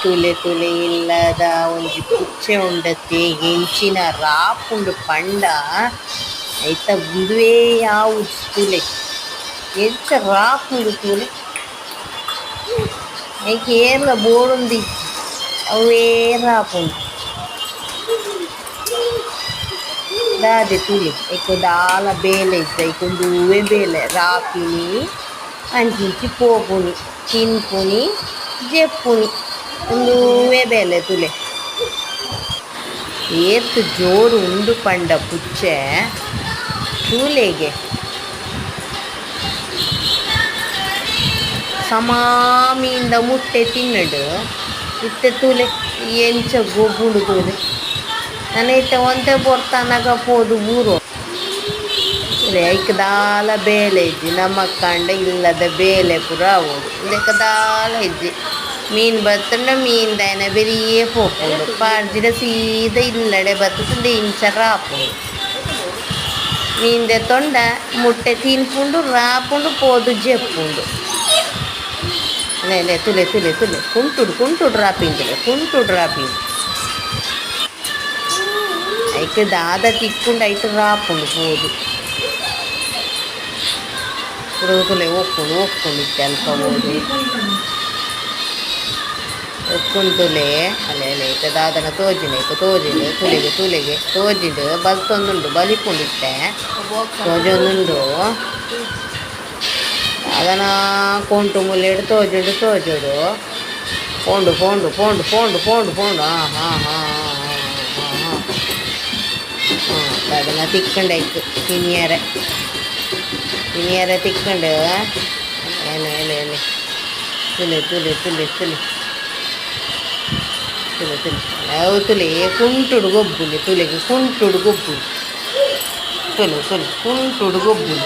ತುಲೆ ತುಲೆ ಇಲ್ಲದ ಒಂಜಿ ಪುಚ್ಚೆ ಉಂಡತೆ ಎಂಚಿನ ರಾಪುಂಡು ಪಂಡ ಐತ ಉಂದುವೇ ಯಾವ ತುಲೆ ಎಂಚ ರಾಪುಂಡು ತುಲೆ ಐಕೆ ಏರ್ಲ ಬೋಡುಂದಿ ಅವೇ ರಾಪುಂಡು దాది తులి ఎక్కువ దాల బేలే ఎక్కువ నువ్వే బేలే రాపిని అంటించి పోపుని తిన్పుని చెప్పుని ಒಂದು ಬೇಲೆ ತುಲೆ ಏತ್ ಜೋರು ಉಂಡು ಪಂಡ ಪುಚ್ಚೆ ತೂಲೆಗೆ ಸಮಾಮಿಯಿಂದ ಮುಟ್ಟೆ ತಿನ್ನಡು ಇತ್ತೆ ತೂಲೆ ಎಂಚ ಗೊಬ್ಬುಂಡು ತೂಲೆ ಇತ್ತ ಒಂದೆ ಬರ್ತಾನಾಗ ಹೋದು ಊರು ದಾಲ ಬೇಲೆ ಇದ್ದಿ ನಮ್ಮ ಕಂಡ ಇಲ್ಲದ ಬೇಲೆ ಪುರ ಆಗೋದು ದಾಲ ಇದ್ದಿ മീൻ ബത്തുണ്ട് മീൻ തന്നെ വലിയ പോക്കുണ്ട് പാഴ്ജിടെ സീത ഇല്ലടെ ബത്ത് ഡേഞ്ചറാപ്പുണ്ട് മീൻ്റെ തൊണ്ട മുട്ട തീൻപുണ്ട് റാപ്പുണ്ട് പോതു ജപ്പുണ്ട് അല്ലേ തുലെ തുലെ തുലെ കുണ്ടുട് കുണ്ടുട് റാപ്പിൻ്റെ കുണ്ടുട് റാപ്പിൻ്റെ അതിക്ക് ദാദ തിക്കുണ്ടായിട്ട് റാപ്പുണ്ട് പോതു ಕುಡುಗುಲೆ ಒಪ್ಪುಣು ಒಪ್ಪುಣಿತ್ತೆ ಅನ್ಕೋಬೋದು ಒಕ್ಕುಂಟುಲೆ ಅಲ್ಲೆಲ್ಲ ಇತ್ತ ದಾದನ ತೋಜಿನ ಇತ್ತ ತೋಜಿಲೆ ತುಲಿಗೆ ತುಲಿಗೆ ತೋಜಿದು ಬಲ್ತೊಂದುಂಡು ಬಲಿಪುಂಡಿತ್ತೆ ತೋಜೊಂದುಂಡು ಅದನ ಕೊಂಟು ಮುಲೆಡು ತೋಜುಡು ತೋಜುಡು ಪೋಂಡು ಪೋಂಡು ಪೋಂಡು ಪೋಂಡು ಪೋಂಡು ಪೋಂಡು ಹಾಂ ಹಾಂ ಹಾಂ ಹಾಂ ಹಾಂ ಅದನ್ನ ತಿಕ್ಕಂಡೈತು ಹಿನಿಯರ ಹಿನಿಯರ ತಿಕ್ಕಂಡು ಏನು ಎಲೆ ಎಲೆ ತುಲಿ ತುಲಿ ತುಲಿ ತುಲಿ তুলে তুলে ও তুলে কোন টুর গব্বুলে তুলে কোন টুর গব্বুল তুলো তুলো কোন টুর গব্বুল